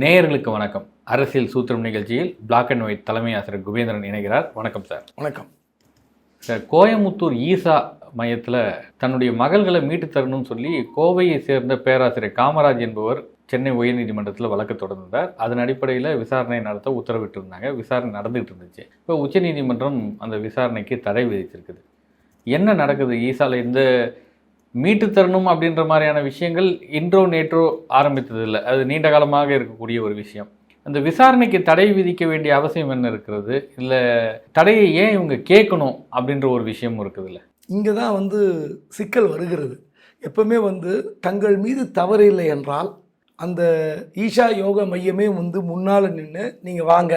நேயர்களுக்கு வணக்கம். அரசியல் சூத்திரம் நிகழ்ச்சியில் பிளாக் அண்ட் ஒயிட் தலைமை ஆசிரியர் குபேந்திரன் இணைகிறார். வணக்கம் சார் வணக்கம். சார் கோயமுத்தூர் ஈசா மையத்தில் தன்னுடைய மகள்களை மீட்டு தரணும்னு சொல்லி கோவையை சேர்ந்த பேராசிரியர் காமராஜ் என்பவர் சென்னை உயர்நீதிமன்றத்தில் வழக்கு தொடர்ந்தார். அதன் அடிப்படையில் விசாரணை நடத்த உத்தரவிட்டிருந்தாங்க. விசாரணை நடந்துகிட்டு இருந்துச்சு. இப்போ உச்சநீதிமன்றம் அந்த விசாரணைக்கு தடை விதிச்சிருக்குது. என்ன நடக்குது? ஈசால இந்த மீட்டு தரணும் அப்படின்ற மாதிரியான விஷயங்கள் இன்றோ நேற்றோ ஆரம்பித்தது இல்லை அது நீண்ட காலமாக இருக்கக்கூடிய ஒரு விஷயம். அந்த விசாரணைக்கு தடை விதிக்க வேண்டிய அவசியம் என்ன இருக்கிறது? இல்லை தடையை ஏன் இவங்க கேட்கணும் அப்படின்ற ஒரு விஷயமும் இருக்குதுல்ல? இங்கே தான் வந்து சிக்கல் வருகிறது. எப்பவுமே வந்து தங்கள் மீது தவறு இல்லை என்றால் அந்த ஈஷா யோகா மையமே வந்து முன்னால் நின்று நீங்கள் வாங்க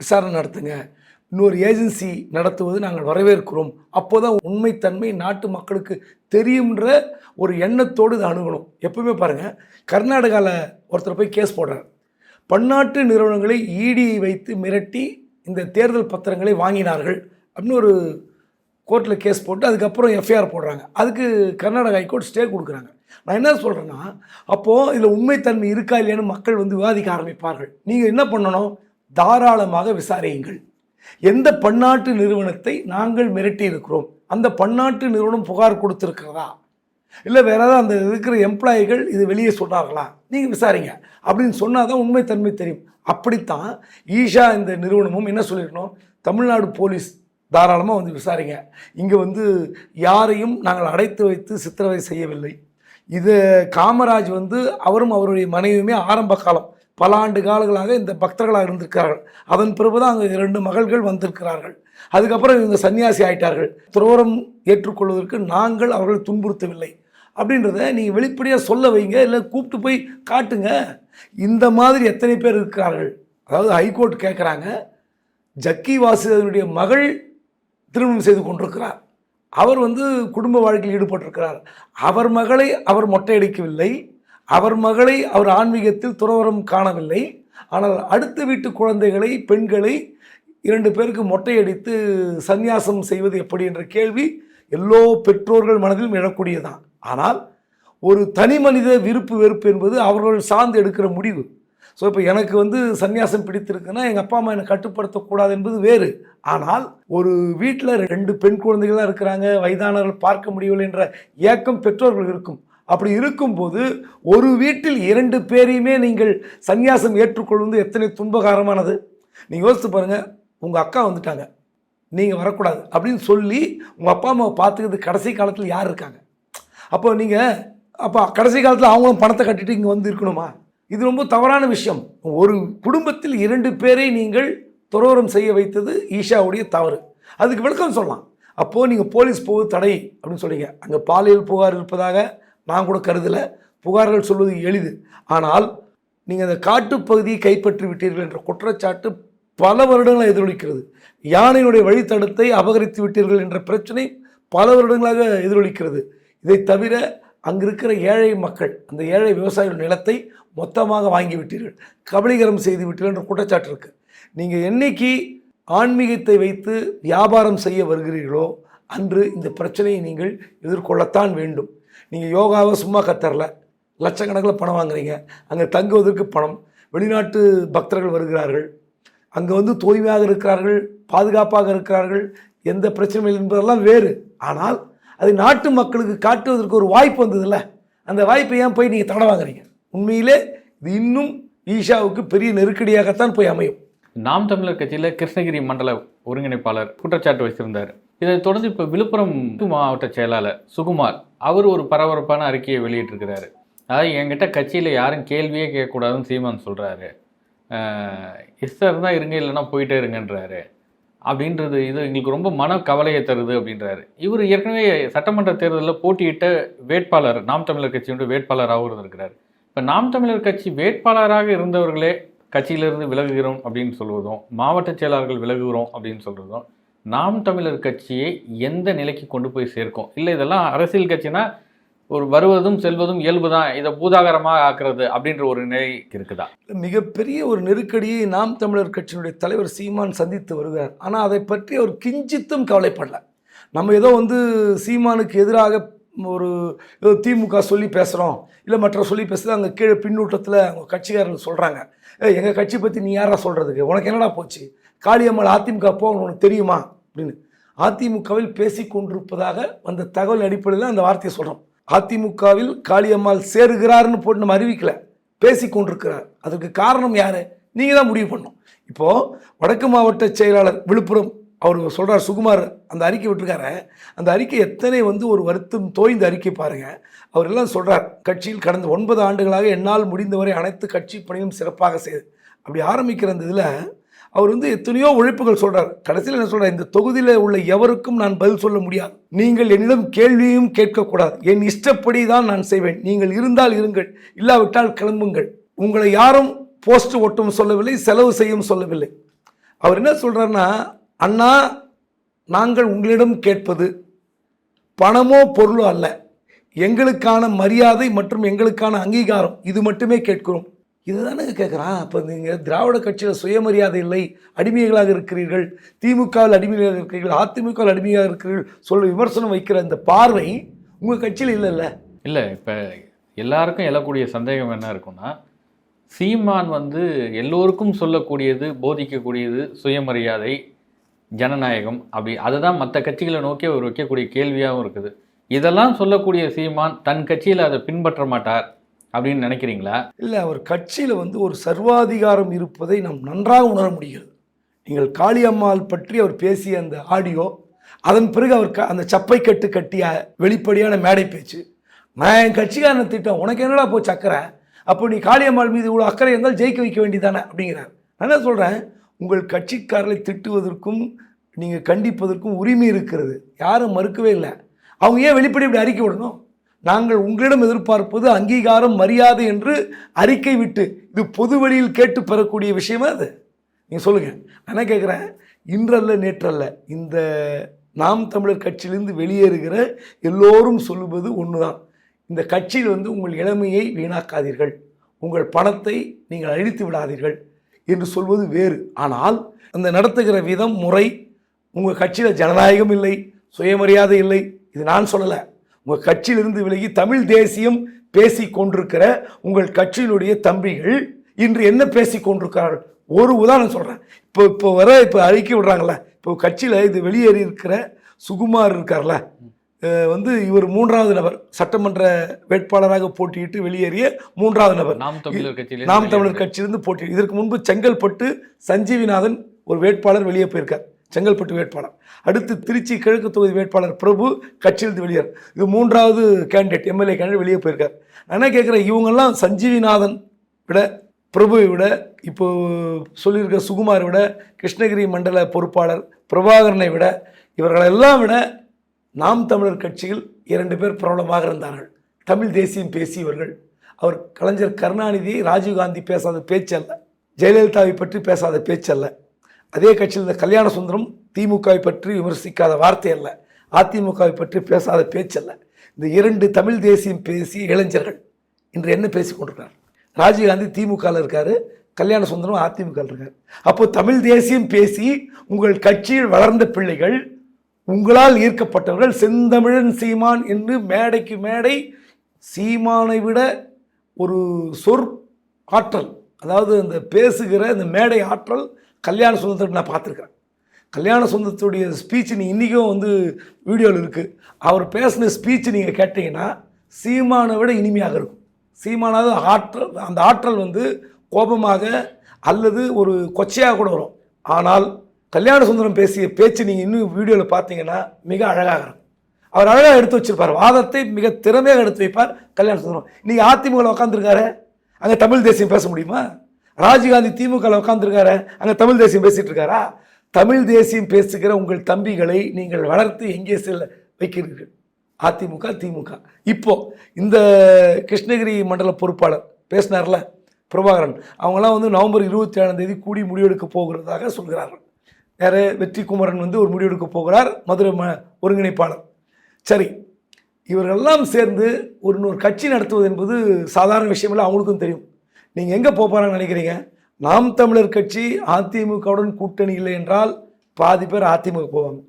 விசாரணை நடத்துங்க இன்னொரு ஏஜென்சி நடத்துவது நாங்கள் வரவேற்கிறோம். அப்போ தான் உண்மைத்தன்மை நாட்டு மக்களுக்கு தெரியுன்ற ஒரு எண்ணத்தோடு இதை அணுகணும். எப்பவுமே பாருங்கள் கர்நாடகாவில் ஒருத்தர் போய் கேஸ் போடுறார். பன்னாட்டு நிறுவனங்களை ஈடியை வைத்து மிரட்டி இந்த தேர்தல் பத்திரங்களை வாங்கினார்கள் அப்படின்னு ஒரு கோர்ட்டில் கேஸ் போட்டு அதுக்கப்புறம் எஃப்ஐஆர் போடுறாங்க. அதுக்கு கர்நாடக ஹைகோர்ட் ஸ்டே கொடுக்குறாங்க. நான் என்ன சொல்கிறேன்னா அப்போது இதில் உண்மைத்தன்மை இருக்கா இல்லையான்னு மக்கள் வந்து விவாதிக்க ஆரம்பிப்பார்கள். நீங்கள் என்ன பண்ணணும்? தாராளமாக விசாரியுங்கள். எந்த பன்னாட்டு நிறுவனத்தை நாங்கள் மிரட்டி இருக்கிறோம்? அந்த பன்னாட்டு நிறுவனம் புகார் கொடுத்துருக்கிறதா? இல்லை வேற ஏதாவது அந்த இருக்கிற எம்ப்ளாயிகள் இது வெளியே சொன்னார்களா? நீங்கள் விசாரிங்க. அப்படின்னு சொன்னால் தான் உண்மைத்தன்மை தெரியும். அப்படித்தான் ஈஷா இந்த நிறுவனமும் என்ன சொல்லியிருக்கணும்? தமிழ்நாடு போலீஸ் தாராளமாக வந்து விசாரிங்க. இங்கே வந்து யாரையும் நாங்கள் அடைத்து வைத்து சித்திரவதை செய்யவில்லை. இது காமராஜ் வந்து அவரும் அவருடைய மனைவியுமே ஆரம்ப காலம் பல ஆண்டு காலங்களாக இந்த பக்தர்களாக இருந்திருக்கிறார்கள். அதன் பிறகுதான் அங்கே இரண்டு மகள்கள் வந்திருக்கிறார்கள். அதுக்கப்புறம் இவங்க சன்னியாசி ஆயிட்டார்கள். துரோரம் ஏற்றுக்கொள்வதற்கு நாங்கள் அவர்களை துன்புறுத்தவில்லை. அப்படின்றத நீங்கள் வெளிப்படையாக சொல்ல வைங்க இல்லை கூப்பிட்டு போய் காட்டுங்க. இந்த மாதிரி எத்தனை பேர் இருக்கிறார்கள்? அதாவது ஹைகோர்ட் கேட்குறாங்க ஜக்கி வாசுதேவனுடைய மகள் திருமணம் செய்து கொண்டிருக்கிறார். அவர் வந்து குடும்ப வாழ்க்கையில் ஈடுபட்டிருக்கிறார். அவர் மகளை அவர் மொட்டையடிக்கவில்லை. அவர் மகளை அவர் ஆன்மீகத்தில் துறவரம் காணவில்லை. ஆனால் அடுத்த வீட்டு குழந்தைகளை பெண்களை இரண்டு பேருக்கு மொட்டையடித்து சந்நியாசம் செய்வது எப்படி என்ற கேள்வி எல்லோ பெற்றோர்கள் மனதிலும் எழக்கூடியதான் ஆனால் ஒரு தனி மனித விருப்பு வெறுப்பு என்பது அவர்கள் சார்ந்து எடுக்கிற முடிவு. ஸோ இப்போ எனக்கு வந்து சந்நியாசம் பிடித்திருக்குன்னா எங்கள் அப்பா அம்மா என்னை கட்டுப்படுத்தக்கூடாது என்பது வேறு. ஆனால் ஒரு வீட்டில் ரெண்டு பெண் குழந்தைகள் தான் இருக்கிறாங்க வயதானவர்கள் பார்க்க முடியவில்லை என்ற ஏக்கம் பெற்றோர்கள் இருக்கும். அப்படி இருக்கும்போது ஒரு வீட்டில் இரண்டு பேரையுமே நீங்கள் சந்நியாசம் ஏற்றுக்கொள்வது எத்தனை துன்பகாரமானது? நீங்கள் யோசித்து பாருங்கள் உங்கள் அக்கா வந்துட்டாங்க. நீங்கள் வரக்கூடாது அப்படின்னு சொல்லி உங்கள் அப்பா அம்மாவை பார்த்துக்கிறது கடைசி காலத்தில் யார் இருக்காங்க? அப்போ நீங்கள் அப்போ கடைசி காலத்தில் அவங்களும் பணத்தை கட்டிட்டு இங்கே வந்து இருக்கணுமா? இது ரொம்ப தவறான விஷயம். ஒரு குடும்பத்தில் இரண்டு பேரை நீங்கள் துறவரம் செய்ய வைத்தது ஈஷாவுடைய தவறு. அதுக்கு விளக்கம் சொல்லலாம். அப்போது நீங்கள் போலீஸ் போவது தடை அப்படின்னு சொல்றீங்க. அங்கே பாலியல் புகார் இருப்பதாக நான் கூட கருதலை. புகார்கள் சொல்வது எளிது. ஆனால் நீங்கள் அந்த காட்டுப்பகுதியை கைப்பற்றி விட்டீர்கள் என்ற குற்றச்சாட்டு பல வருடங்களை எதிரொலிக்கிறது. யானையினுடைய வழித்தடத்தை அபகரித்து விட்டீர்கள் என்ற பிரச்சனை பல வருடங்களாக எதிரொலிக்கிறது. இதை தவிர அங்கே இருக்கிற ஏழை மக்கள் அந்த ஏழை விவசாயிகள் நிலத்தை மொத்தமாக வாங்கி விட்டீர்கள். கபலீகரம் செய்து விட்டீர்கள் என்ற குற்றச்சாட்டு இருக்குது நீங்கள் என்னைக்கு ஆன்மீகத்தை வைத்து வியாபாரம் செய்ய வருகிறீர்களோ அன்று இந்த பிரச்சனையை நீங்கள் எதிர்கொள்ளத்தான் வேண்டும். நீங்கள் யோகாவை சும்மா கத்தரல. லட்சக்கணக்கில் பணம் வாங்குறீங்க. அங்கே தங்குவதற்கு பணம். வெளிநாட்டு பக்தர்கள் வருகிறார்கள். அங்கே வந்து தூய்மையாக இருக்கிறார்கள் பாதுகாப்பாக இருக்கிறார்கள். எந்த பிரச்சனையும் என்பதெல்லாம் வேறு. ஆனால் அது நாட்டு மக்களுக்கு காட்டுவதற்கு ஒரு வாய்ப்பு வந்ததில்ல. அந்த வாய்ப்பை ஏன் போய் நீங்கள் தடை வாங்குறீங்க? உண்மையிலே இது இன்னும் ஈஷாவுக்கு பெரிய நெருக்கடியாகத்தான் போய் அமையும். நாம் தமிழர் கட்சியில் கிருஷ்ணகிரி மண்டல ஒருங்கிணைப்பாளர் குற்றச்சாட்டு வச்சிருந்தார் இதை தொடர்ந்து இப்போ விழுப்புரம் மாவட்ட செயலாளர் சுகுமார் அவர் ஒரு பரபரப்பான அறிக்கையை வெளியிட்டிருக்கிறாரு. அதாவது என்கிட்ட கட்சியில் யாரும் கேள்வியே கேட்கக்கூடாதுன்னு சீமான் சொல்கிறாரு இஸ்தர் தான் இருங்க இல்லைன்னா போயிட்டே இருங்கன்றாரு. அப்படின்றது இது எங்களுக்கு ரொம்ப மன கவலையை தருது அப்படின்றாரு. இவர் ஏற்கனவே சட்டமன்ற தேர்தலில் போட்டியிட்ட வேட்பாளர் நாம் தமிழர் கட்சியோட வேட்பாளராகவும் இருந்திருக்கிறார். இப்போ நாம் தமிழர் கட்சி வேட்பாளராக இருந்தவர்களே கட்சியிலிருந்து விலகுகிறோம் அப்படின்னு சொல்வதும் மாவட்ட செயலாளர்கள் விலகுகிறோம் அப்படின்னு சொல்கிறதும் நாம் தமிழர் கட்சியை எந்த நிலைக்கு கொண்டு போய் சேர்க்கும்? இல்லை இதெல்லாம் அரசியல் கட்சினா ஒரு வருவதும் செல்வதும் இயல்பு தான் இதை பூதாகரமாக ஆக்குறது அப்படின்ற ஒரு நிலை இருக்குதா? மிகப்பெரிய ஒரு நெருக்கடியை நாம் தமிழர் கட்சியினுடைய தலைவர் சீமான் சந்தித்து வருகிறார். ஆனால் அதை பற்றி அவர் கிஞ்சித்தும் கவலைப்படல. நம்ம ஏதோ வந்து சீமானுக்கு எதிராக ஒரு ஏதோ திமுக சொல்லி பேசுகிறோம் இல்லை மற்ற சொல்லி பேசுகிறது அங்கே கீழே பின்னூட்டத்தில் அவங்க கட்சிக்காரர்கள் சொல்கிறாங்க எங்கள் கட்சி பற்றி நீ யாரா சொல்கிறதுக்கு உனக்கு என்னடா போச்சு? காளியம்மாள் அதிமுக போகணும் உனக்கு தெரியுமா? அப்படின்னு. அதிமுகவில் பேசி கொண்டிருப்பதாக வந்த தகவல் அடிப்படையில் அந்த வார்த்தையை சொல்கிறோம் அதிமுகவில் காளியம்மாள் சேருகிறார்னு போட்டு நம்ம அறிவிக்கல. பேசி கொண்டிருக்கிறார் அதுக்கு காரணம் யார்? நீங்கள் தான் முடிவு பண்ணணும். இப்போது வடக்கு மாவட்ட செயலாளர் விழுப்புரம் அவர் சொல்கிறார் சுகுமார் அந்த அறிக்கை விட்டுருக்காரு. அந்த அறிக்கை எத்தனை வந்து ஒரு வருத்தம் தோய்ந்த அறிக்கை பாருங்கள் அவர் எல்லாம் சொல்கிறார் கட்சியில் கடந்த ஒன்பது ஆண்டுகளாக என்னால் முடிந்தவரை அனைத்து கட்சி பணியும் சிறப்பாக செய்து அப்படி ஆரம்பிக்கிற அந்த இதில் அவர் வந்து எத்தனையோ உழைப்புகள் சொல்றார். கடைசியில் என்ன சொல்றார்? இந்த தொகுதியில் உள்ள எவருக்கும் நான் பதில் சொல்ல முடியாது. நீங்கள் என்னிடம் கேள்வியும் கேட்கக்கூடாது. என் இஷ்டப்படி தான் நான் செய்வேன். நீங்கள் இருந்தால் இருங்கள். இல்லாவிட்டால் கிளம்புங்கள். உங்களை யாரும் போஸ்ட் ஒட்டும் சொல்லவில்லை செலவு செய்யும் சொல்லவில்லை. அவர் என்ன சொல்கிறாருன்னா அண்ணா நாங்கள் உங்களிடம் கேட்பது பணமோ பொருளோ அல்ல. எங்களுக்கான மரியாதை மற்றும் எங்களுக்கான அங்கீகாரம். இது மட்டுமே கேட்கிறோம். இதுதானே கேட்குறான் அப்போ நீங்கள் திராவிட கட்சியில் சுயமரியாதை இல்லை அடிமைகளாக இருக்கிறீர்கள் திமுகவில் அடிமையாக இருக்கிறீர்கள் அதிமுகவில் அடிமையாக இருக்கிறீர்கள் சொல்ல விமர்சனம் வைக்கிற இந்த பார்வை உங்கள் கட்சியில் இல்லைல்ல? இல்லை இப்போ எல்லாருக்கும் எழக்கூடிய சந்தேகம் என்ன இருக்குன்னா சீமான் வந்து எல்லோருக்கும் சொல்லக்கூடியது போதிக்கக்கூடியது சுயமரியாதை ஜனநாயகம் அப்படி. அதுதான் மற்ற கட்சிகளை நோக்கி அவர் வைக்கக்கூடிய கேள்வியாகவும் இருக்குது. இதெல்லாம் சொல்லக்கூடிய சீமான் தன் கட்சியில் அதை பின்பற்ற மாட்டார். அப்படின்னு நினைக்கிறீங்களா? இல்லை அவர் கட்சியில் வந்து ஒரு சர்வாதிகாரம் இருப்பதை நாம் நன்றாக உணர முடிகிறது. நீங்கள் காளியம்மாள் பற்றி அவர் பேசிய அந்த ஆடியோ அதன் பிறகு அவர் க அந்த சப்பை கட்டு கட்டிய வெளிப்படையான மேடை பேச்சு. நான் என் கட்சிக்காரனை திட்டம் உனக்கு என்னடா போச்சு அக்கறை? அப்போ நீ காளியம்மாள் மீது இவ்வளோ அக்கறை இருந்தால் ஜெயிக்க வைக்க வேண்டியதானே அப்படிங்கிறார். நான் என்ன சொல்கிறேன் உங்கள் கட்சிக்காரர்களை திட்டுவதற்கும் நீங்கள் கண்டிப்பதற்கும் உரிமை இருக்கிறது. யாரும் மறுக்கவே இல்லை. அவங்க ஏன் வெளிப்படை இப்படி அறிக்கை விடணும்? நாங்கள் உங்களிடம் எதிர்பார்ப்பது அங்கீகாரம் மரியாதை என்று அறிக்கை விட்டு இது பொது வழியில் கேட்டு பெறக்கூடிய விஷயமா அது? நீங்கள் சொல்லுங்கள் நான் கேட்குறேன் இன்றல்ல நேற்றல்ல. இந்த நாம் தமிழர் கட்சியிலிருந்து வெளியேறுகிற எல்லோரும் சொல்லுவது ஒன்று தான் இந்த கட்சியில் வந்து உங்கள் இளமையை வீணாக்காதீர்கள். உங்கள் பணத்தை நீங்கள் அழித்து விடாதீர்கள் என்று சொல்வது வேறு. ஆனால் அந்த நடத்துகிற விதம் முறை உங்கள் கட்சியில் ஜனநாயகம் இல்லை சுயமரியாதை இல்லை இது நான் சொல்லலை. உங்கள் கட்சியிலிருந்து விலகி தமிழ் தேசியம் பேசி கொண்டிருக்கிற உங்கள் கட்சியினுடைய தம்பிகள் இன்று என்ன பேசி கொண்டிருக்கிறார்கள்? ஒரு உதாரணம் சொல்கிறேன் இப்போ இப்போ வர இப்போ அறிக்கை விடுறாங்கல்ல. இப்போ கட்சியில் இது வெளியேறி இருக்கிற சுகுமார் இருக்கார்ல. வந்து இவர் மூன்றாவது நபர். சட்டமன்ற வேட்பாளராக போட்டியிட்டு வெளியேறிய மூன்றாவது நபர். நாம் தமிழர் கட்சியில நாம் தமிழர் கட்சியிலிருந்து போட்டி. இதற்கு முன்பு செங்கல்பட்டு சஞ்சீவிநாதன் ஒரு வேட்பாளர் வெளியே போயிருக்கார். செங்கல்பட்டு வேட்பாளர். அடுத்து திருச்சி கிழக்கு தொகுதி வேட்பாளர் பிரபு கட்சியிலிருந்து வெளியேறு. இது மூன்றாவது கேண்டிடேட் எம்எல்ஏ கேண்டிடேட் வெளியே போயிருக்கார். நான் என்ன கேட்குறேன் இவங்கெல்லாம் சஞ்சீவிநாதன் விட பிரபுவை விட இப்போ சொல்லியிருக்க சுகுமாரை விட கிருஷ்ணகிரி மண்டல பொறுப்பாளர் பிரபாகரனை விட இவர்களெல்லாம் விட நாம் தமிழர் கட்சியில் இரண்டு பேர் பிரபலமாக இருந்தார்கள். தமிழ் தேசியம் பேசியவர்கள். அவர் கலைஞர் கருணாநிதி ராஜீவ்காந்தி பேசாத பேச்சல்ல. ஜெயலலிதாவை பற்றி பேசாத பேச்சல்ல. அதே கட்சியில் இந்த கல்யாண சுந்தரம் திமுகவை பற்றி விமர்சிக்காத வார்த்தை அல்ல. அதிமுகவை பற்றி பேசாத பேச்சல்ல இந்த இரண்டு தமிழ் தேசியம் பேசிய இளைஞர்கள் இன்று என்ன பேசி கொண்டிருக்கார் ராஜீவ்காந்தி திமுகவில் இருக்கார் கல்யாண சுந்தரம் அதிமுக இருக்கார். அப்போ தமிழ் தேசியம் பேசி உங்கள் கட்சியில் வளர்ந்த பிள்ளைகள் உங்களால் ஈர்க்கப்பட்டவர்கள் செந்தமிழன் சீமான் என்று மேடைக்கு மேடை சீமானை விட ஒரு சொற் ஆற்றல் அதாவது அந்த பேசுகிற அந்த மேடை ஆற்றல் கல்யாண சுந்தரத்தை நான் பார்த்துருக்குறேன். கல்யாண சுந்தரத்துடைய ஸ்பீச் நீ இன்றைக்கும் வந்து வீடியோவில் இருக்குது அவர் பேசின ஸ்பீச் நீங்கள் கேட்டிங்கன்னா சீமானை விட இனிமையாக இருக்கும். சீமானாவது ஆற்றல் அந்த ஆற்றல் வந்து கோபமாக அல்லது ஒரு கொச்சையாக கூட வரும். ஆனால் கல்யாண சுந்தரம் பேசிய பேச்சு நீங்கள் இன்னும் வீடியோவில் பார்த்தீங்கன்னா மிக அழகாக இருக்கும். அவர் அழகாக எடுத்து வச்சிருப்பார். வாதத்தை மிக திறமையாக எடுத்து வைப்பார் கல்யாண சுந்தரம் நீங்கள் அதிமுக உட்காந்துருக்காரு அங்கே தமிழ் தேசியம் பேச முடியுமா? ராஜீவ்காந்தி திமுகவில் உட்காந்துருக்காரு அங்கே தமிழ் தேசியம் பேசிட்டு இருக்காரா தமிழ் தேசியம் பேசுகிற உங்கள் தம்பிகளை நீங்கள் வளர்த்து எங்கே செல்ல வைக்கிறீர்கள்? அதிமுக திமுக. இப்போ இந்த கிருஷ்ணகிரி மண்டல பொறுப்பாளர் பேசினார்ல பிரபாகரன். அவங்களாம் வந்து நவம்பர் இருபத்தி ஏழாம் தேதி கூடி முடிவெடுக்க போகிறதாக சொல்கிறார்கள். வேறு வெற்றி குமரன் வந்து ஒரு முடிவெடுக்க போகிறார் மதுரை ம ஒருங்கிணைப்பாளர். சரி இவர்களெல்லாம் சேர்ந்து ஒரு நூறு கட்சி நடத்துவது என்பது சாதாரண விஷயம் இல்லை அவங்களுக்கும் தெரியும். நீங்கள் எங்கே போகிறாங்கன்னு நினைக்கிறீங்க? நாம் தமிழர் கட்சி அதிமுகவுடன் கூட்டணி இல்லை என்றால் பாதி பேர் அதிமுக போவாங்க.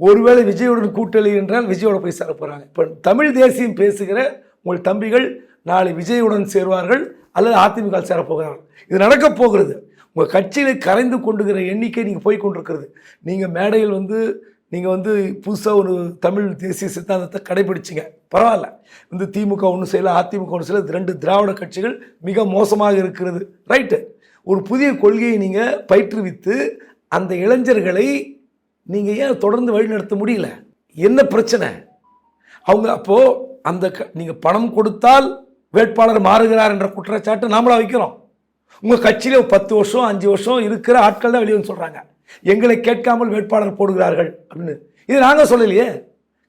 ஒருவேளை விஜயுடன் கூட்டணி என்றால் விஜயோட போய் சேர போகிறாங்க இப்போ தமிழ் தேசியம் பேசுகிற உங்கள் தம்பிகள் நாளை விஜயுடன் சேருவார்கள் அல்லது அதிமுக சேர போகிறார்கள். இது நடக்கப் போகிறது. உங்கள் கட்சியில் கரைந்து கொண்டுகிற எண்ணிக்கை நீங்கள் போய் கொண்டிருக்கிறது. நீங்கள் மேடையில் வந்து நீங்கள் வந்து புதுசாக ஒரு தமிழ் தேசிய சித்தாந்தத்தை கடைபிடிச்சிங்க. பரவாயில்ல. வந்து திமுக ஒன்று செய்யல அதிமுக ஒன்று செய்யல. ரெண்டு திராவிட கட்சிகள் மிக மோசமாக இருக்கிறது. ரைட்டு ஒரு புதிய கொள்கையை நீங்கள் பயிற்றுவித்து அந்த இளைஞர்களை நீங்கள் ஏன் தொடர்ந்து வழிநடத்த முடியல? என்ன பிரச்சனை? அவங்க அப்போது அந்த க நீங்கள் பணம் கொடுத்தால் வேட்பாளர் மாறுகிறார் என்ற குற்றச்சாட்டு நாமளாக வைக்கிறோம். உங்கள் கட்சியில் பத்து வருஷம் அஞ்சு வருஷம் இருக்கிற ஆட்கள் தான் வெளியே வந்து சொல்கிறாங்க எங்களை கேட்காமல் வேட்பாளர் போடுகிறார்கள் அப்படின்னு. இது நாங்கள் சொல்லலையே.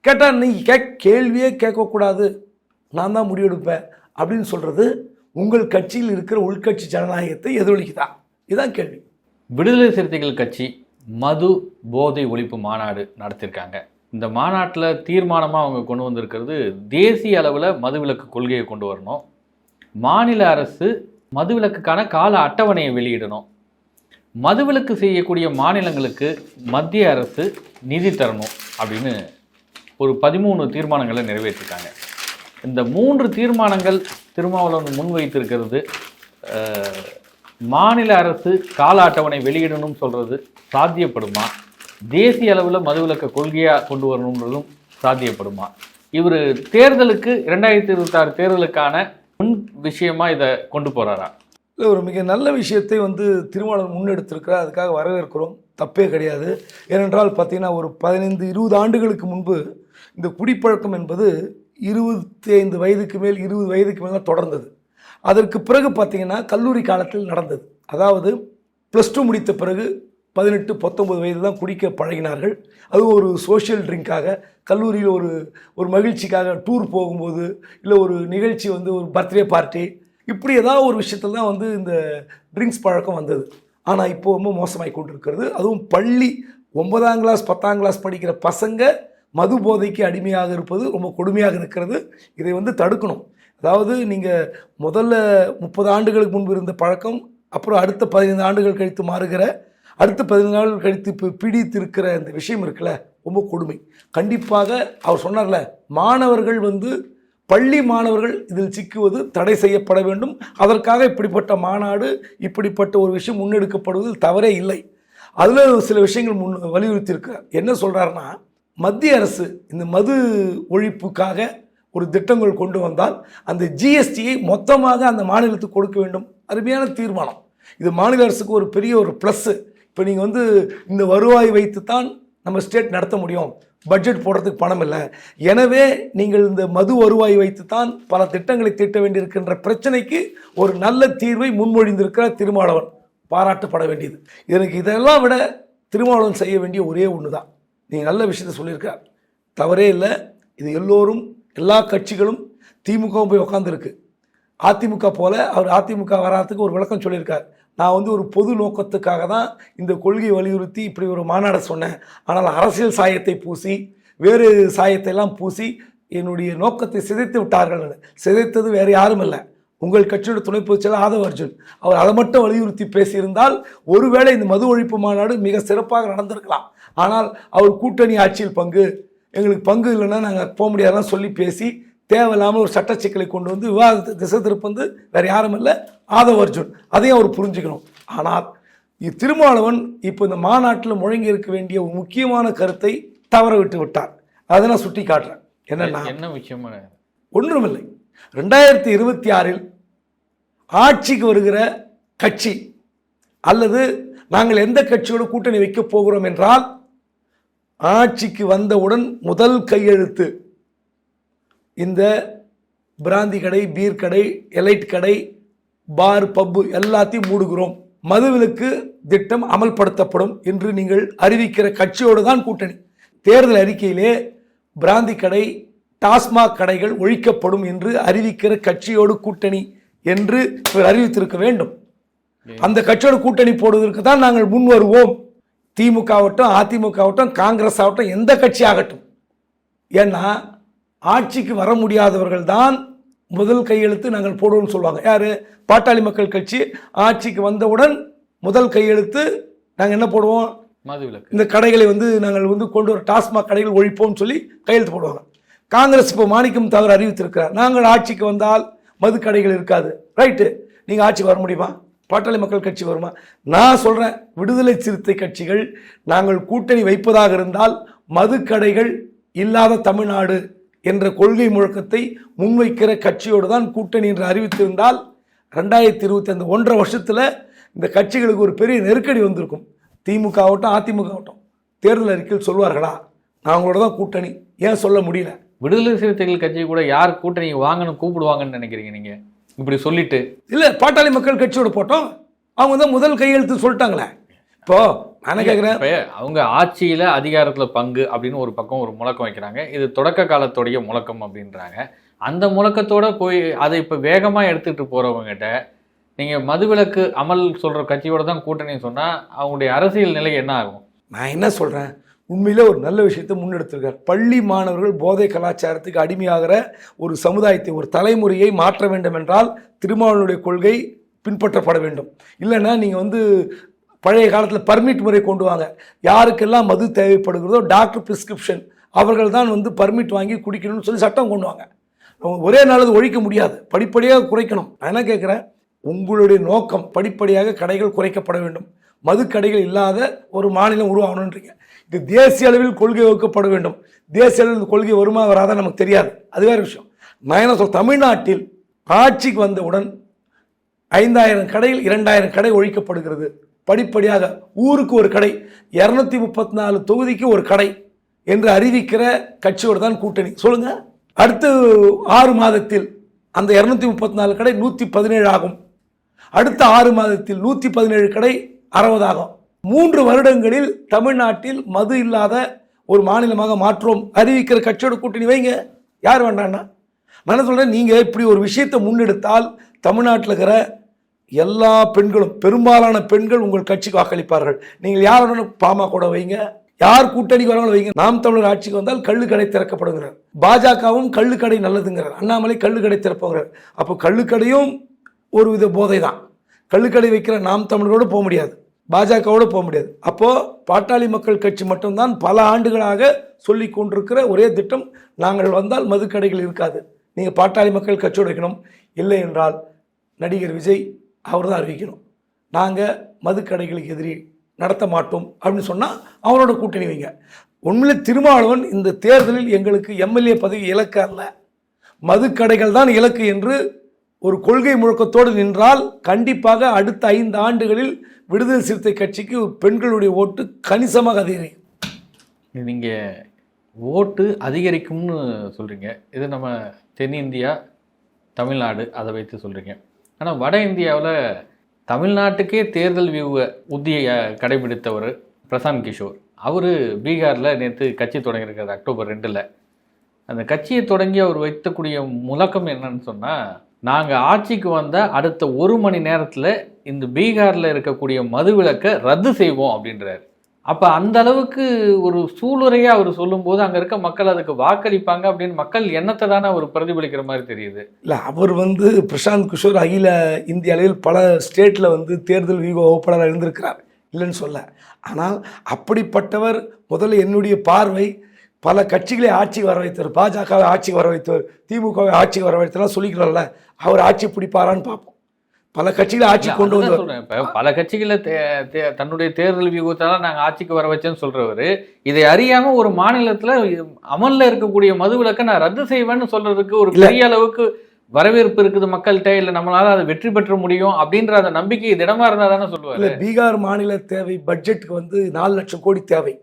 கேட்டால் நீங்கள் கே கேள்வியே கேட்கக்கூடாது. நான் தான் முடிவெடுப்பேன் அப்படின்னு சொல்கிறது உங்கள் கட்சியில் இருக்கிற உள்கட்சி ஜனநாயகத்தை எதிரொலிக்குதா? இதுதான் கேள்வி. விடுதலை சிறுத்தைகள் கட்சி மது போதை ஒழிப்பு மாநாடு நடத்தியிருக்காங்க இந்த மாநாட்டில் தீர்மானமாக அவங்க கொண்டு வந்திருக்கிறது தேசிய அளவில் மதுவிலக்கு கொள்கையை கொண்டு வரணும். மாநில அரசு மதுவிலக்குக்கான கால அட்டவணையை வெளியிடணும். மதுவிலக்கு செய்யக்கூடிய மாநிலங்களுக்கு மத்திய அரசு நிதி தரணும் அப்படின்னு ஒரு பதிமூணு தீர்மானங்களை நிறைவேற்றிருக்காங்க. இந்த மூன்று தீர்மானங்கள் திருமாவளவன் முன்வைத்திருக்கிறது மாநில அரசு கால அட்டவணை வெளியிடணும்னு சொல்கிறது சாத்தியப்படுமா? தேசிய அளவில் மதுவிலக்க கொள்கையாக கொண்டு வரணுன்றதும் சாத்தியப்படுமா? இவர் தேர்தலுக்கு இரண்டாயிரத்தி இருபத்தாறு தேர்தலுக்கான முன் விஷயமாக இதை கொண்டு போகிறாரா இல்லை ஒரு மிக நல்ல விஷயத்தை வந்து திருமணம் முன்னெடுத்திருக்கிறார் அதுக்காக வரவேற்கிறோம். தப்பே கிடையாது. ஏனென்றால் பார்த்தீங்கன்னா ஒரு பதினைந்து இருபது ஆண்டுகளுக்கு முன்பு இந்த குடிப்பழக்கம் என்பது இருபத்தி ஐந்து வயதுக்கு மேல் இருபது வயதுக்கு மேல் தான் தொடர்ந்தது. அதற்கு பிறகு பார்த்தீங்கன்னா கல்லூரி காலத்தில் நடந்தது. அதாவது ப்ளஸ் டூ முடித்த பிறகு பதினெட்டு பத்தொம்பது வயது தான் குடிக்க பழகினார்கள். அதுவும் ஒரு சோஷியல் ட்ரிங்க்காக கல்லூரியில் ஒரு ஒரு மகிழ்ச்சிக்காக டூர் போகும்போது இல்லை ஒரு நிகழ்ச்சி வந்து ஒரு பர்த்டே பார்ட்டி இப்படி ஏதாவது ஒரு விஷயத்தில் தான் வந்து இந்த ட்ரிங்க்ஸ் பழக்கம் வந்தது. ஆனால் இப்போ ரொம்ப மோசமாகி கொண்டிருக்கிறது. அதுவும் பள்ளி ஒன்பதாம் கிளாஸ் பத்தாம் கிளாஸ் படிக்கிற பசங்க மது போதைக்கு அடிமையாக இருப்பது ரொம்ப கொடுமையாக இருக்கிறது. இதை வந்து தடுக்கணும். அதாவது நீங்கள் முதல்ல முப்பது ஆண்டுகளுக்கு முன்பு இருந்த பழக்கம் அப்புறம் அடுத்த பதினைந்து ஆண்டுகள் கழித்து மாறுகிற அடுத்த பதினைந்து நாள் கழித்து இப்போ பிடித்திருக்கிற இந்த விஷயம் இருக்குல்ல ரொம்ப கொடுமை. கண்டிப்பாக அவர் சொன்னார்ல மாணவர்கள் வந்து பள்ளி மாணவர்கள் இதில் சிக்குவது தடை செய்யப்பட வேண்டும். அதற்காக இப்படிப்பட்ட மாநாடு இப்படிப்பட்ட ஒரு விஷயம் முன்னெடுக்கப்படுவதில் தவறே இல்லை. அதில் சில விஷயங்கள் முன் வலியுறுத்தியிருக்கிறார். என்ன சொல்கிறாருன்னா மத்திய அரசு இந்த மது ஒழிப்புக்காக ஒரு திட்டங்கள் கொண்டு வந்தால் அந்த ஜிஎஸ்டியை மொத்தமாக அந்த மாநிலத்துக்கு கொடுக்க வேண்டும். அருமையான தீர்மானம். இது மாநில அரசுக்கு ஒரு பெரிய ஒரு ப்ளஸ்ஸு இப்போ நீங்கள் வந்து இந்த வருவாய் வைத்து தான் நம்ம ஸ்டேட் நடத்த முடியும். பட்ஜெட் போடுறதுக்கு பணம் இல்லை. எனவே நீங்கள் இந்த மது வருவாய் வைத்து தான் பல திட்டங்களை தீட்ட வேண்டியிருக்கின்ற பிரச்சனைக்கு ஒரு நல்ல தீர்வை முன்மொழிந்திருக்கிறார் திருமாவளவன். பாராட்டப்பட வேண்டியது. எனக்கு இதெல்லாம் விட திருமாவளவன் செய்ய வேண்டிய ஒரே ஒன்று தான் நீங்கள் நல்ல விஷயத்தை சொல்லியிருக்கார். தவறே இல்லை. இது எல்லோரும் எல்லா கட்சிகளும் திமுகவும் போய் உட்காந்துருக்கு அதிமுக போல அவர் அதிமுக வராதுக்கு ஒரு விளக்கம் சொல்லியிருக்கார். நான் வந்து ஒரு பொது நோக்கத்துக்காக தான் இந்த கொள்கையை வலியுறுத்தி இப்படி ஒரு மாநாடை சொன்னேன். ஆனால் அரசியல் சாயத்தை பூசி வேறு சாயத்தை எல்லாம் பூசி என்னுடைய நோக்கத்தை சிதைத்து விட்டார்கள். சிதைத்தது வேறு யாரும் இல்லை. உங்கள் கட்சியோட துணை பொதுச்செயலர் ஆதவ அர்ஜுன் அவர் அதை மட்டும் வலியுறுத்தி பேசியிருந்தால் ஒருவேளை இந்த மது ஒழிப்பு மாநாடு மிக சிறப்பாக நடந்திருக்கலாம். ஆனால் அவர் கூட்டணி ஆட்சியில் பங்கு எங்களுக்கு பங்கு இல்லைன்னா நாங்கள் போக முடியாதுன்னு சொல்லி பேசி தேவையில்லாமல் ஒரு சட்ட சிக்கலை கொண்டு வந்து விவாதத்தை திசை திருப்பந்து வேறு யாரும் இல்லை. ஆதவ அர்ஜுன் அதையும் அவர் புரிஞ்சுக்கணும். ஆனால் திருமாவளவன் இப்போ இந்த மாநாட்டில் முழங்கி இருக்க வேண்டிய ஒரு முக்கியமான கருத்தை தவற விட்டு விட்டார். அதை நான் சுட்டி காட்டுறேன். என்னன்னா என்ன விஷயமா ஒன்றுமில்லை. ரெண்டாயிரத்தி இருபத்தி ஆறில் ஆட்சிக்கு வருகிற கட்சி அல்லது நாங்கள் எந்த கட்சியோட கூட்டணி வைக்கப் போகிறோம் என்றால் ஆட்சிக்கு வந்தவுடன் முதல் கையெழுத்து இந்த பிராந்தி கடை பீர் கடை எலைட் கடை பார் பப்பு எல்லாத்தையும் மூடுகிறோம். மதுவிலக்கு திட்டம் அமல்படுத்தப்படும் என்று நீங்கள் அறிவிக்கிற கட்சியோடு தான் கூட்டணி. தேர்தல் அறிக்கையிலே பிராந்தி கடை டாஸ்மாக் கடைகள் ஒழிக்கப்படும் என்று அறிவிக்கிற கட்சியோடு கூட்டணி என்று இவர் அறிவித்திருக்க வேண்டும். அந்த கட்சியோட கூட்டணி போடுவதற்கு தான் நாங்கள் முன் வருவோம். திமுக ஆகட்டும் அதிமுக ஆகட்டும் காங்கிரஸ் ஆகட்டும் எந்த கட்சி ஆகட்டும். ஏன்னா ஆட்சிக்கு வர முடியாதவர்கள் தான் முதல் கையெழுத்து நாங்கள் போடுவோம்னு சொல்லுவாங்க. யார்? பாட்டாளி மக்கள் கட்சி. ஆட்சிக்கு வந்தவுடன் முதல் கையெழுத்து நாங்கள் என்ன போடுவோம்? மது விலக்கு இந்த கடைகளை வந்து நாங்கள் வந்து கொண்டு வர டாஸ்மாக் கடைகள் ஒழிப்போம்னு சொல்லி கையெழுத்து போடுவாங்க. காங்கிரஸ் இப்போ மாணிக்கம் தவறு அறிவித்திருக்கிறார். நாங்கள் ஆட்சிக்கு வந்தால் மது கடைகள் இருக்காது. ரைட்டு. நீங்கள் ஆட்சிக்கு வர முடியுமா? பாட்டாளி மக்கள் கட்சி வருமா? நான் சொல்கிறேன் விடுதலை சிறுத்தை கட்சிகள் நாங்கள் கூட்டணி வைப்பதாக இருந்தால் மது கடைகள் இல்லாத தமிழ்நாடு என்ற கொள்கை முழக்கத்தை முன்வைக்கிற கட்சியோடு தான் கூட்டணி என்று அறிவித்திருந்தால் ரெண்டாயிரத்தி இருபத்தி அந்த ஒன்றரை வருஷத்தில் இந்த கட்சிகளுக்கு ஒரு பெரிய நெருக்கடி வந்திருக்கும். திமுக ஆகட்டும் அதிமுக ஆகட்டும். தேர்தல் அறிக்கையில் சொல்வார்களா? நாங்களோட தான் கூட்டணி. ஏன் சொல்ல முடியல? விடுதலை சிறுத்தைகள் கட்சி கூட யார் கூட்டணி வாங்கன்னு கூப்பிடுவாங்கன்னு நினைக்கிறீங்க நீங்க? இப்படி சொல்லிட்டு. இல்லை பாட்டாளி மக்கள் கட்சியோட போட்டோம். அவங்க தான் முதல் கையெழுத்து சொல்லிட்டாங்களே. இப்போ நான் கேட்குறேன் அவங்க ஆட்சியில அதிகாரத்துல பங்கு அப்படின்னு ஒரு பக்கம் ஒரு முழக்கம் வைக்கிறாங்க. இது தொடக்க காலத்துடைய முழக்கம் அப்படின்றாங்க. அந்த முழக்கத்தோட போய் அதை இப்ப வேகமா எடுத்துட்டு போறவங்ககிட்ட நீங்க மதுவிலக்கு அமல் சொல்ற கட்சியோட தான் கூட்டணி சொன்னா அவங்களுடைய அரசியல் நிலை என்ன ஆகும்? நான் என்ன சொல்கிறேன் உண்மையிலே ஒரு நல்ல விஷயத்தை முன்னெடுத்திருக்கார். பள்ளி மாணவர்கள் போதை கலாச்சாரத்துக்கு அடிமையாகிற ஒரு சமுதாயத்தை ஒரு தலைமுறையை மாற்ற வேண்டும் என்றால் திருமாவளவனுடைய கொள்கை பின்பற்றப்பட வேண்டும். இல்லைன்னா நீங்கள் வந்து பழைய காலத்தில் பர்மிட் முறை கொண்டு வாங்க. யாருக்கெல்லாம் மது தேவைப்படுகிறதோ டாக்டர் ப்ரிஸ்கிரிப்ஷன் அவர்கள் தான் வந்து பர்மிட் வாங்கி குடிக்கணும்னு சொல்லி சட்டம் கொண்டு வாங்க. ஒரே நாள் ஒழிக்க முடியாது. படிப்படியாக குறைக்கணும். நான் என்ன கேட்குறேன்? உங்களுடைய நோக்கம் படிப்படியாக கடைகள் குறைக்கப்பட வேண்டும். மது கடைகள் இல்லாத ஒரு மாநிலம் உருவாகணுன்றீங்க இது தேசிய அளவில் கொள்கை வகுக்கப்பட வேண்டும். தேசிய அளவில் இந்த கொள்கை வருமா வராதா நமக்கு தெரியாது. அது வேற விஷயம். நான் என்ன சொல்றேன் தமிழ்நாட்டில் ஆட்சிக்கு வந்தவுடன் ஐந்தாயிரம் கடையில் இரண்டாயிரம் கடை ஒழிக்கப்படுகிறது. படிப்படியாக ஊருக்கு ஒரு கடை இரநூத்தி முப்பத்தி நாலு தொகுதிக்கு ஒரு கடை என்று அறிவிக்கிற கட்சியோடு தான் கூட்டணி. சொல்லுங்க. அடுத்து ஆறு மாதத்தில் அந்த இரநூத்தி முப்பத்தி நாலு கடை நூற்றி பதினேழு ஆகும். அடுத்த ஆறு மாதத்தில் நூற்றி பதினேழு கடை அறுபதாகும் மூன்று வருடங்களில் தமிழ்நாட்டில் மது இல்லாத ஒரு மாநிலமாக மாற்றோம். அறிவிக்கிற கட்சியோட கூட்டணி வைங்க. யார் வேண்டாம்னா நான் சொல்கிறேன் நீங்கள் இப்படி ஒரு விஷயத்தை முன்னெடுத்தால் தமிழ்நாட்டில் இருக்கிற எல்லா பெண்களும் பெரும்பாலான பெண்கள் உங்கள் கட்சிக்கு வாக்களிப்பார்கள். நீங்கள் யார் வேணாலும் பாமா கூட வைங்க. யார் கூட்டணிக்கு வராங்களோ வைங்க. நாம் தமிழர் ஆட்சிக்கு வந்தால் கள்ளுக்கடை திறக்கப்படுங்கிறார் பாஜகவும் கள்ளுக்கடை நல்லதுங்கிறார். அண்ணாமலை கள்ளுக்கடை திறப்போங்கிறார் அப்போ கள்ளுக்கடையும் ஒரு வித போதை தான் கள்ளுக்கடை வைக்கிற நாம் தமிழரோடு போக முடியாது. பாஜகவோடு போக முடியாது. அப்போது பாட்டாளி மக்கள் கட்சி மட்டும்தான் பல ஆண்டுகளாக சொல்லி கொண்டிருக்கிற ஒரே திட்டம் நாங்கள் வந்தால் மதுக்கடைகள் இருக்காது. நீங்கள் பாட்டாளி மக்கள் கட்சியோடு வைக்கணும். இல்லை என்றால் நடிகர் விஜய் அவர் தான் அறிவிக்கணும். நாங்கள் மதுக்கடைகளுக்கு எதிரி நடத்த மாட்டோம் அப்படின்னு சொன்னால் அவரோட கூட்டணி வைங்க. உண்மையிலே திருமாவளவன் இந்த தேர்தலில் எங்களுக்கு எம்எல்ஏ பதவி இலக்கு அல்ல. மதுக்கடைகள் தான் இலக்கு என்று ஒரு கொள்கை முழக்கத்தோடு நின்றால் கண்டிப்பாக அடுத்த ஐந்து ஆண்டுகளில் விடுதலை சிறுத்தை கட்சிக்கு பெண்களுடைய ஓட்டு கணிசமாக அதிகரிக்கும். நீங்கள் ஓட்டு அதிகரிக்கும்னு சொல்கிறீங்க இது நம்ம தென்னிந்தியா தமிழ்நாடு அதை வைத்து சொல்கிறீங்க ஆனால் வட இந்தியாவில் தமிழ்நாட்டுக்கே தேர்தல் வியூவ உத்தியை கடைபிடித்தவர் பிரசாந்த் கிஷோர். அவர் பீகாரில் நேற்று கட்சி தொடங்கியிருக்காரு அக்டோபர் ரெண்டில். அந்த கட்சியை தொடங்கி அவர் வைத்தக்கூடிய முழக்கம் என்னன்னு சொன்னால் நாங்கள் ஆட்சிக்கு வந்த அடுத்த ஒரு மணி நேரத்தில் இந்த பீகாரில் இருக்கக்கூடிய மதுவிலக்கை ரத்து செய்வோம் அப்படின்றார். அப்போ அந்த அளவுக்கு ஒரு சூளுரையாக அவர் சொல்லும்போது அங்கே இருக்க மக்கள் அதுக்கு வாக்களிப்பாங்க அப்படின்னு மக்கள் எண்ணத்தை தானே அவர் பிரதிபலிக்கிற மாதிரி தெரியுது. இல்லை அவர் வந்து பிரசாந்த் கிஷோர் அகில இந்திய அளவில் பல ஸ்டேட்டில் வந்து தேர்தல் வியூக வகுப்பாளராக இருந்திருக்கிறார். இல்லைன்னு சொல்ல. ஆனால் அப்படிப்பட்டவர் முதல்ல என்னுடைய பார்வை பல கட்சிகளை ஆட்சிக்கு வர வைத்தவர் பாஜகவை ஆட்சிக்கு வர வைத்தவர் திமுகவை ஆட்சிக்கு வர வைத்தவர்லாம் சொல்லிக்கிறோம்ல அவர் ஆட்சி பிடிப்பாரான்னு பார்ப்போம். பல கட்சிகளை ஆட்சி கொண்டு வந்தவர். சொல்றேன். இப்ப பல கட்சிகளை தன்னுடைய தேர்தல் வியூகத்தால நாங்க ஆட்சிக்கு வர வச்சேன்னு சொல்றவரு இதை அறியாம ஒரு மாநிலத்துல அமல்ல இருக்கக்கூடிய மதுவிலக்கை நான் ரத்து செய்வேன்னு சொல்றதுக்கு ஒரு. பெரிய அளவுக்கு வரவேற்பு இருக்குது மக்கள்கிட்ட. இல்ல நம்மளால அதை வெற்றி பெற்ற முடியும் அப்படின்ற அந்த நம்பிக்கை திடமா இருந்தா தானே சொல்லுவாரு. இல்லை பீகார் மாநில தேவை பட்ஜெட்டுக்கு வந்து நாலு லட்சம் கோடி தேவை.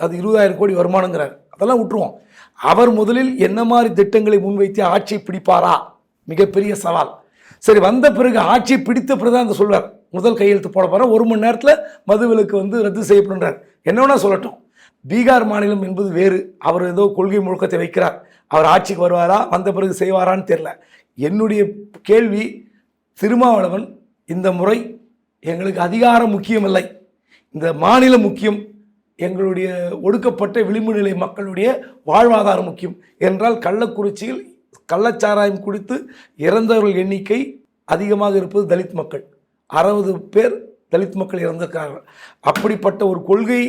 அது இருபதாயிரம் கோடி வருமானங்கிறார். அதெல்லாம் விட்டுருவோம். அவர் முதலில் என்ன மாதிரி திட்டங்களை முன்வைத்து ஆட்சி பிடிப்பாரா? மிகப்பெரிய சவால். சரி வந்த பிறகு ஆட்சி பிடித்த பிறகு தான் அந்த சொல்வார் முதல் கையெழுத்து போட போகிற ஒரு மணி நேரத்தில் மதுவிலக்கு வந்து ரத்து செய்யப்படுன்றார் என்ன சொல்லட்டும். பீகார் மாநிலம் என்பது வேறு. அவர் ஏதோ கொள்கை முழக்கத்தை வைக்கிறார். அவர் ஆட்சிக்கு வருவாரா? வந்த பிறகு செய்வாரான்னு தெரில என்னுடைய கேள்வி திருமாவளவன் இந்த முறை எங்களுக்கு அதிகாரம் முக்கியமில்லை. இந்த மாநிலம் முக்கியம். எங்களுடைய ஒடுக்கப்பட்ட விளிம்பு நிலை மக்களுடைய வாழ்வாதாரம் முக்கியம். என்றால் கள்ளக்குறிச்சியில் கள்ளச்சாராயம் குடித்து இறந்தவர்கள் எண்ணிக்கை அதிகமாக இருப்பது தலித் மக்கள். அறுபது பேர் தலித் மக்கள் இறந்திருக்கிறார்கள். அப்படிப்பட்ட ஒரு கொள்கை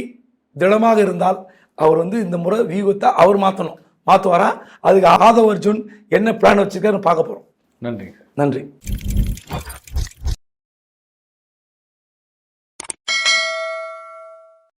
திடமாக இருந்தால் அவர் வந்து இந்த முறை வியூகத்தை அவர் மாற்றணும் மாற்றுவாரா அதுக்கு ஆதவ் அர்ஜுன் என்ன பிளான் வச்சுருக்காருன்னு பார்க்க போகிறோம் நன்றிங்க. நன்றி.